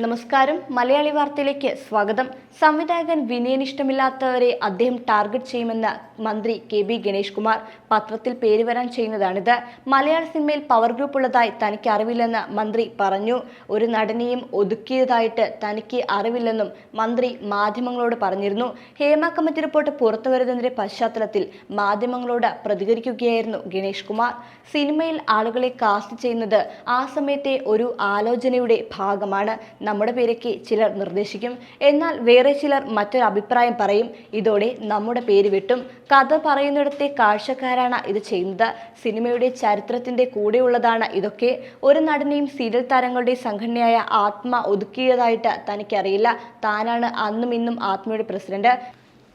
നമസ്കാരം. മലയാളി വാർത്തയിലേക്ക് സ്വാഗതം. സംവിധായകൻ വിനയൻ ഇഷ്ടമില്ലാത്തവരെ അദ്ദേഹം ടാർഗറ്റ് ചെയ്യുമെന്ന് മന്ത്രി കെ ബി ഗണേഷ് കുമാർ പത്രത്തിൽ പേര് വരാൻ ചെയ്യുന്നതാണിത്. മലയാള സിനിമയിൽ പവർ ഗ്രൂപ്പ് ഉള്ളതായി തനിക്ക് അറിവില്ലെന്ന് മന്ത്രി പറഞ്ഞു. ഒരു നടനെയും ഒതുക്കിയതായിട്ട് തനിക്ക് അറിവില്ലെന്നും മന്ത്രി മാധ്യമങ്ങളോട് പറഞ്ഞിരുന്നു. ഹേമ കമ്മിറ്റി റിപ്പോർട്ട് പുറത്തു വരുന്നതിന്റെ പശ്ചാത്തലത്തിൽ മാധ്യമങ്ങളോട് പ്രതികരിക്കുകയായിരുന്നു ഗണേഷ് കുമാർ. സിനിമയിൽ ആളുകളെ കാസ്റ്റ് ചെയ്യുന്നത് ആ സമയത്തെ ഒരു ആലോചനയുടെ ഭാഗമാണ്. നമ്മുടെ പേരൊക്കെ ചിലർ നിർദ്ദേശിക്കും. എന്നാൽ വേറെ ചിലർ മറ്റൊരു അഭിപ്രായം പറയും. ഇതോടെ നമ്മുടെ പേര് വിട്ടും. കഥ പറയുന്നിടത്തെ കാഴ്ചക്കാരാണ് ഇത് ചെയ്യുന്നത്. സിനിമയുടെ ചരിത്രത്തിന്റെ കൂടെയുള്ളതാണ് ഇതൊക്കെ. ഒരു നടനെയും സീരിയൽ താരങ്ങളുടെ സംഘടനയായ ആത്മ ഒതുക്കിയതായിട്ട് തനിക്കറിയില്ല. താനാണ് അന്നും ഇന്നും ആത്മയുടെ പ്രസിഡന്റ്.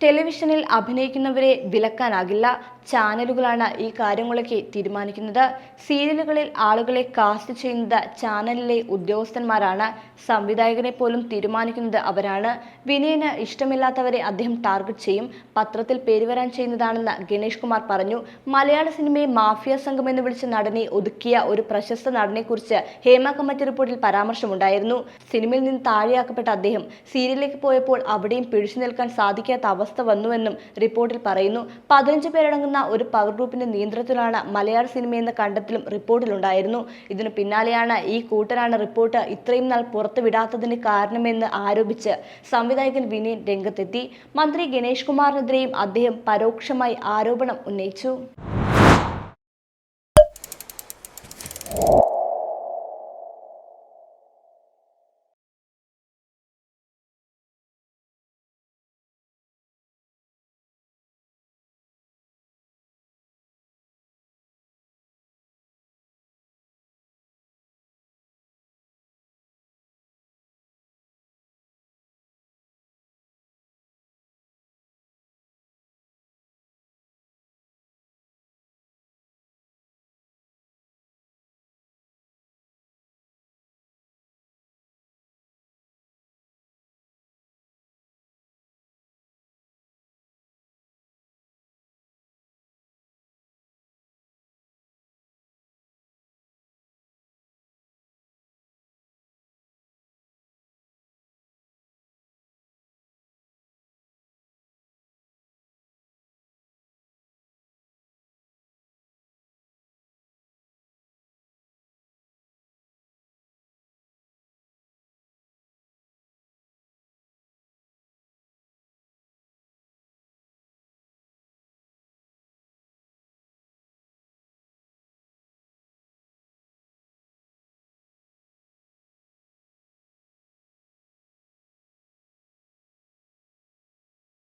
ടെലിവിഷനിൽ അഭിനയിക്കുന്നവരെ വിലക്കാനാകില്ല. ചാനലുകളാണ് ഈ കാര്യങ്ങളൊക്കെ തീരുമാനിക്കുന്നത്. സീരിയലുകളിൽ ആളുകളെ കാസ്റ്റ് ചെയ്യുന്നത് ചാനലിലെ ഉദ്യോഗസ്ഥന്മാരാണ്. സംവിധായകനെ പോലും തീരുമാനിക്കുന്നത് അവരാണ്. വിനയന് ഇഷ്ടമില്ലാത്തവരെ അദ്ദേഹം ടാർഗറ്റ് ചെയ്യും. പത്രത്തിൽ പേരുവരാൻ ചെയ്യുന്നതാണെന്ന് ഗണേഷ് കുമാർ പറഞ്ഞു. മലയാള സിനിമയെ മാഫിയ സംഘം എന്ന് വിളിച്ച നടനെ ഒതുക്കിയ ഒരു പ്രശസ്ത നടനെക്കുറിച്ച് ഹേമ കമ്മിറ്റി റിപ്പോർട്ടിൽ പരാമർശമുണ്ടായിരുന്നു. സിനിമയിൽ നിന്ന് താഴെയാക്കപ്പെട്ട അദ്ദേഹം സീരിയലിലേക്ക് പോയപ്പോൾ അവിടെയും പിടിച്ചു നിൽക്കാൻ സാധിക്കാത്ത അവസ്ഥ വന്നുവെന്നും റിപ്പോർട്ടിൽ പറയുന്നു. പതിനഞ്ച് പേരടങ്ങുന്ന ഒരു പവർ ഗ്രൂപ്പിന്റെ നിയന്ത്രണത്തിലാണ് മലയാള സിനിമയെന്ന കണ്ടെത്തലും റിപ്പോർട്ടിലുണ്ടായിരുന്നു. ഇതിനു പിന്നാലെയാണ് ഈ കൂട്ടരാണ് റിപ്പോർട്ട് ഇത്രയും നാൾ പുറത്തുവിടാത്തതിന് കാരണമെന്ന് ആരോപിച്ച് സംവിധായകൻ വിനയൻ രംഗത്തെത്തി. മന്ത്രി ഗണേഷ് കുമാറിനെതിരെയും അദ്ദേഹം പരോക്ഷമായി ആരോപണം ഉന്നയിച്ചു.